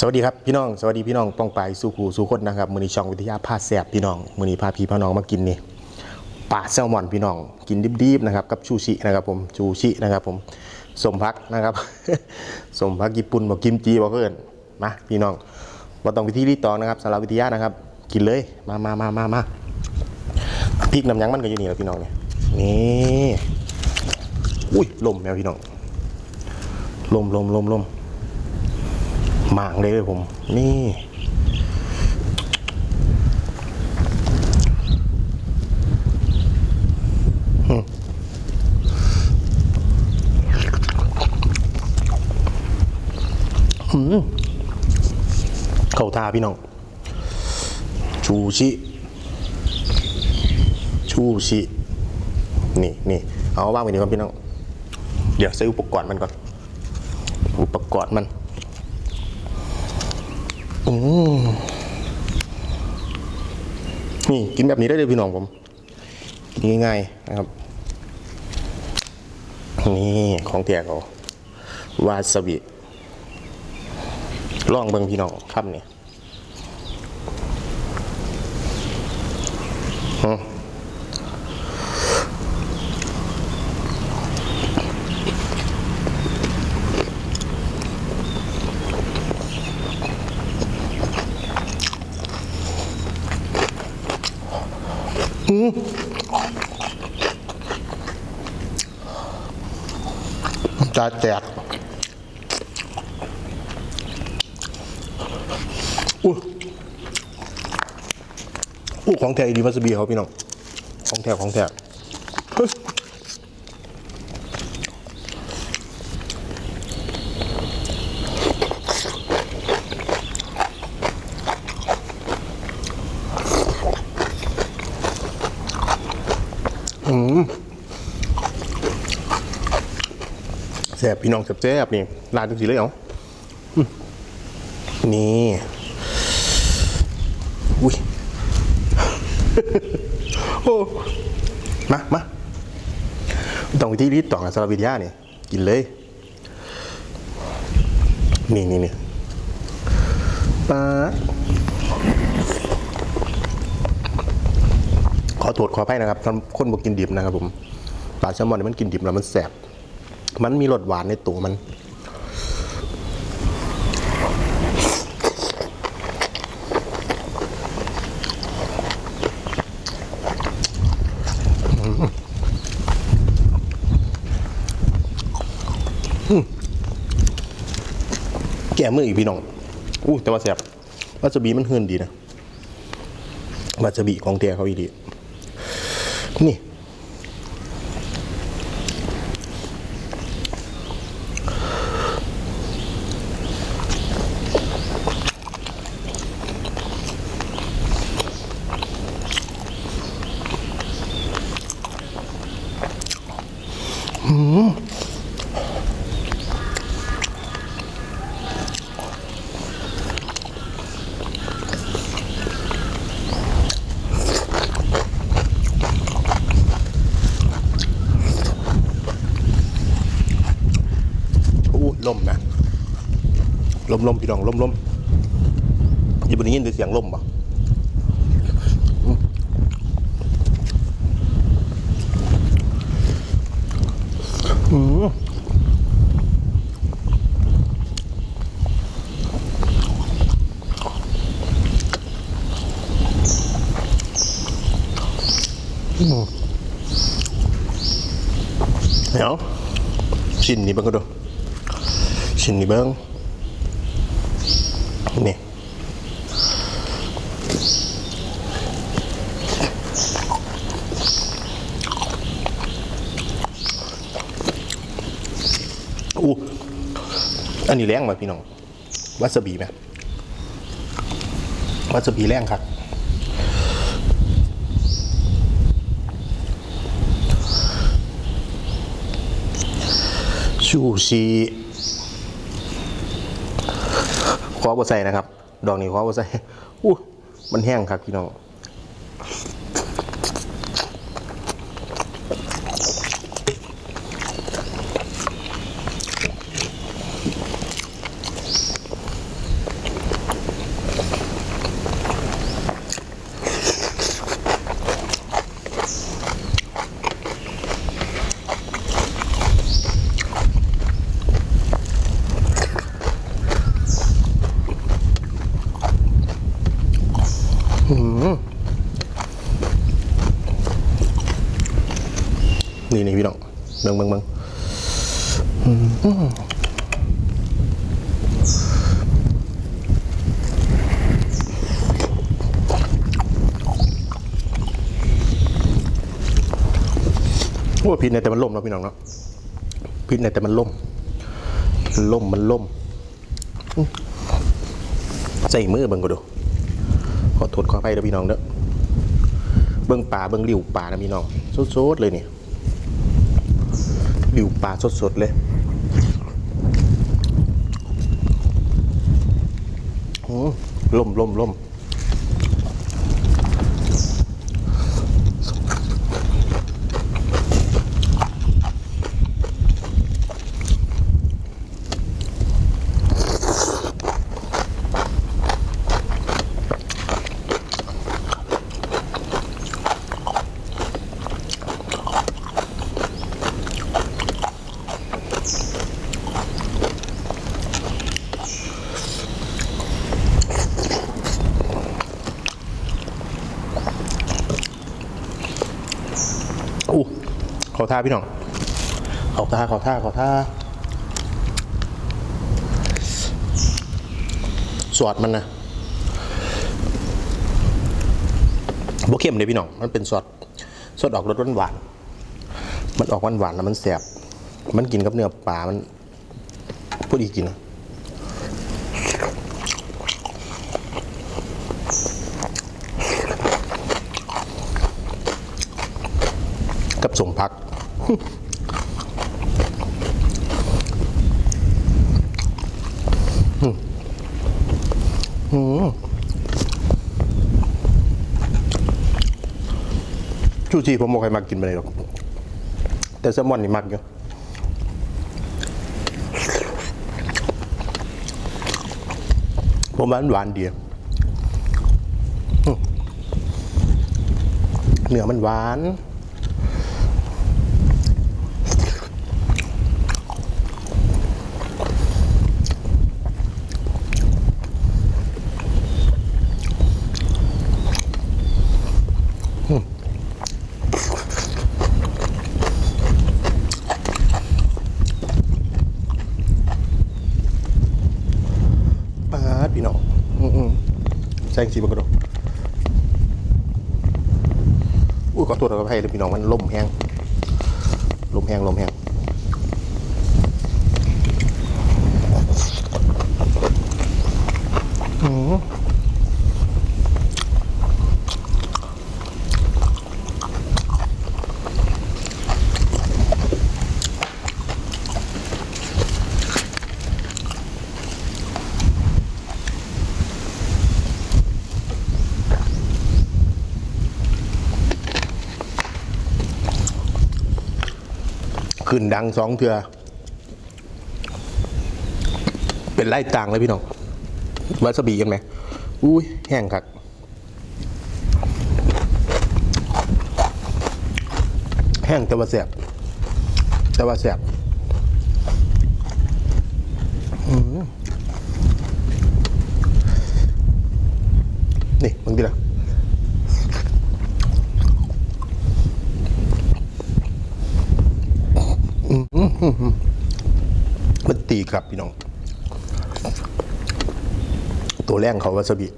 สวัสดีครับพี่น้องสวัสดีพี่น้องป้องไปสู่ครูสู่คนนะครับมือนีช่องวิทยาพาแสบพี่น้องมือนี้พาพี่พาน้องมากินนี่ปลาแซลมอนพี่น้องกินดิบๆนะครับกับชูชินะครับผมชูชินะครับผมสมพักนะครับ สมพักญี่ปุ่นบอกกิมจีบอกเกินมาพี่น้องมาต้องวิธีรีตองนะครับสำหรับวิทยานะครับ กินเลยมามามามามาพริกน้ำยังมันก็อยู่นี่แหละพี่น้องเนี่ยนี่อุ้ยลมแมวพี่น้องลมลมลมลม หมางเลยผม นี่อืมอืมเข้าทาพี่น้อง ชูชิ ชูชิ นี่นี่เอาว่างไปดีก่อนพี่น้อง เดี๋ยวใส่อุปกรณ์มันก่อน อุปกรณ์มัน นี่กินแบบนี้ได้เลยพี่น้องผม กินง่ายๆนะครับ นี่ของเตียเขาวาซาบิลองเบิ่งพี่น้องครับนี่ย อืมตาแตกอู้อู้ของแท้ดีวาซาบิเขาพี่น้อง ของแท้ของแท้ แซ่บพี่น้องแซ่บๆนี่ลาดจังสีเลยเหรอนี่อุ้ยโอ้มามาต้องวิธีรีดต่อกับสารบวิทยาเนี่ยกินเลย นี่นี่นี่ปลา อโทษขออภัยนะครับสำคนบอกกินดิบนะครับผมปลาแซลมอนนี่มันกินดิบแล้วมันแสบมันมีรสหวานในตัวมัน แก่มืออีกพี่น้อง อู้แต่ว่าแสบวาซาบิมันเฮือนดีนะวาซาบิของแท้เขาอีดี นี่ อู้ ลมนะลมลมพี่น้องลมลมอยี่บนนี้ยินแต่เสียงลมปะอืมเดี๋ยวชิ้นนี้บ้างก็ดู ชิ้นนี้เบิ้งนี่อู้อันนี้แรงไหมพี่น้องวาซาบิไหมวาซาบิแรงครับชูชี ขอบใส่นะครับ ดอกนี้ขอบใส่อู้มันแห้งครับพี่น้อง นี่นี่พี่น้องเบิ่งเบิ่งเบิ่งว่าพิษในแต่มันล่มเนาะพี่น้องเนาะพิษในแต่มันล่มล่มมันล่มใส่มือเบิ่งก็ดูขอโทษขออภัยเด้อพี่น้องเด้อเบิ่งป่าเบิ่งหลิวป่านะพี่น้องสดๆเลยนี่ หลิวป่าสดๆ เลยอืมล่มล่มล่มอู้ ขอท่าพี่น้องขอท่าขอท่าขอท่าสวดมันนะบ่เข้มเลยพี่น้อง มันเป็นสอดสอดออกรสหวานๆมันออกหวานๆแล้วมันแสบ มันกินกับเนื้อปลา มันพูดอีกกินนะกับสมพัก อืมชูชีผมบอกใครมากินไปเลยหรอกแต่แซลมอนนี่มักอยู่ผมว่ามันหวานดีอืมเนื้อมันหวาน ปาดพี่น้องอืมๆแซง สีบังกระดกอุ้ยขอโทษขออภัยเลยพี่น้องมันล่มแห้งล่มแห้งล่มแห้ง ขึ้นดังสองเถื่อเป็นไล่ต่างเลยพี่น้องวาซาบิกันไหมอุ้ยแห้งคักแห้งแต่ว่าแสบแต่ว่าแสบนี่มึงดีละ มันตีกลับพี่น้อง ตัวแรงเขาวาซาบิ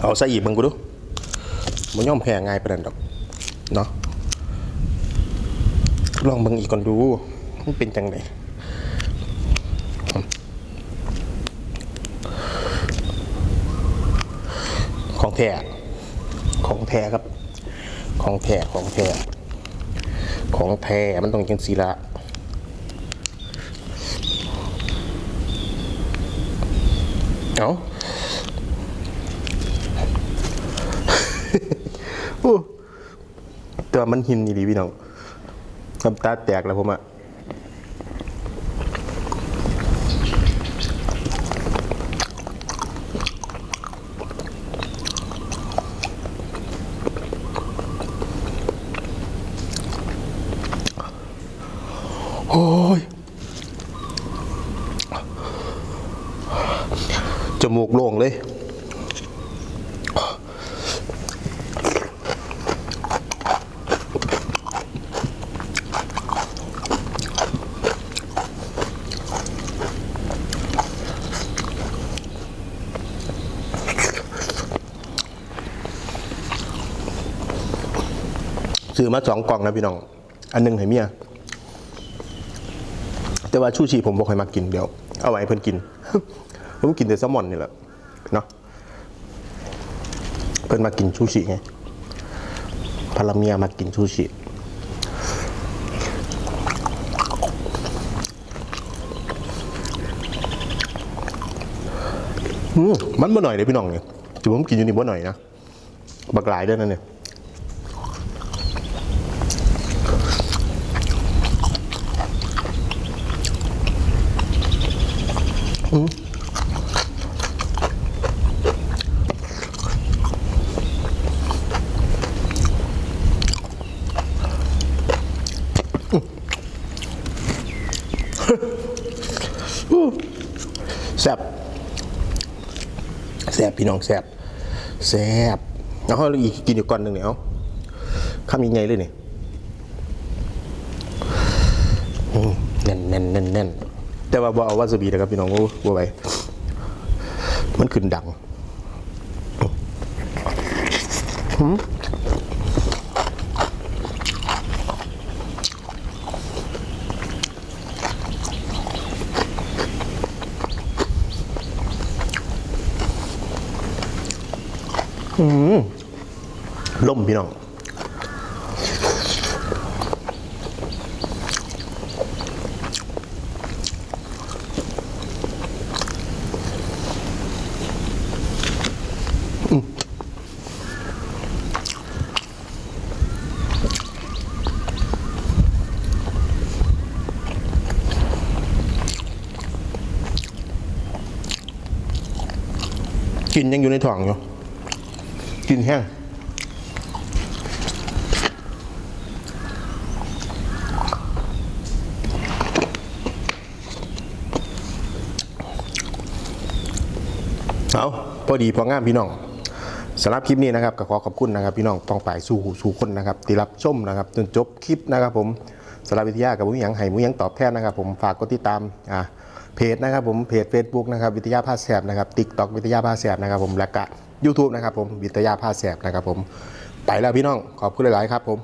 เอาใส่อีกมึงกูดูมันย่อมแพ้ง่ายประเด็นดอก เนาะลองเบิ่งอีกก่อนดู มันเป็นจังไดของแท้ของแท้ครับ ของแท้ของแท้ ของแท้มันต้องจังสีละเอาโอ้แต่ว่ามันหินนี่ดีพี่น้องน้ำตาแตกแล้วผมอะ จมูกโล่งเลยซื้อมาสองกล่องนะพี่น้อง อันนึงให้เมีย แต่ว่าชูชีผมบอกให้มากินเดี๋ยว เอาไว้เพื่อนกิน ผมกินแต่แซลมอนนี่แหละเนาะเพิ่นมากินชูชีไงภรรเมียมากินชูชีอืมมันบ่หน่อยเลยพี่น้องเนี่ยถือผมกินอยู่นี่บ่หน่อยนะบักหลายด้วยนั่นเนี่ย ซบแซบพี่น้องแซบแซบแล้วเขาอีกกินอยู่ก่อนหนึ่งเนี่ยเอาข้ามยังไงเลยเนี่ยแน่นแน่นแน่นแน่นแต่ว่าบ่เอาวาซาบินะครับพี่น้องโอ้บ่ไหวมันขึ้นดัง หืมล่มพี่น้องกินยังอยู่ในท้องอยู่ กินแห้งเอาพอดีพองามพี่น้องสำหรับคลิปนี้นะครับก็ขอขอบคุณนะครับ พี่น้องต้องไปสู่หูสู่คนนะครับที่รับชมนะครับ จนจบคลิปนะครับผมสำหรับวิทยากับมุ้งหยังไห้มุ้งหยังตอบแทนนะครับ ผมฝากกดติดตามอ่าเพจนะครับผมเพจ Facebook นะครับวิทยาภาคแสบนะครับติ๊กต็อกวิทยาภาคแสบนะครับผมและก็ยู ทูบนะครับผมวิทยาภาคแสบนะครับผมไปแล้วพี่น้องขอบคุณหลาย ๆ ครับผม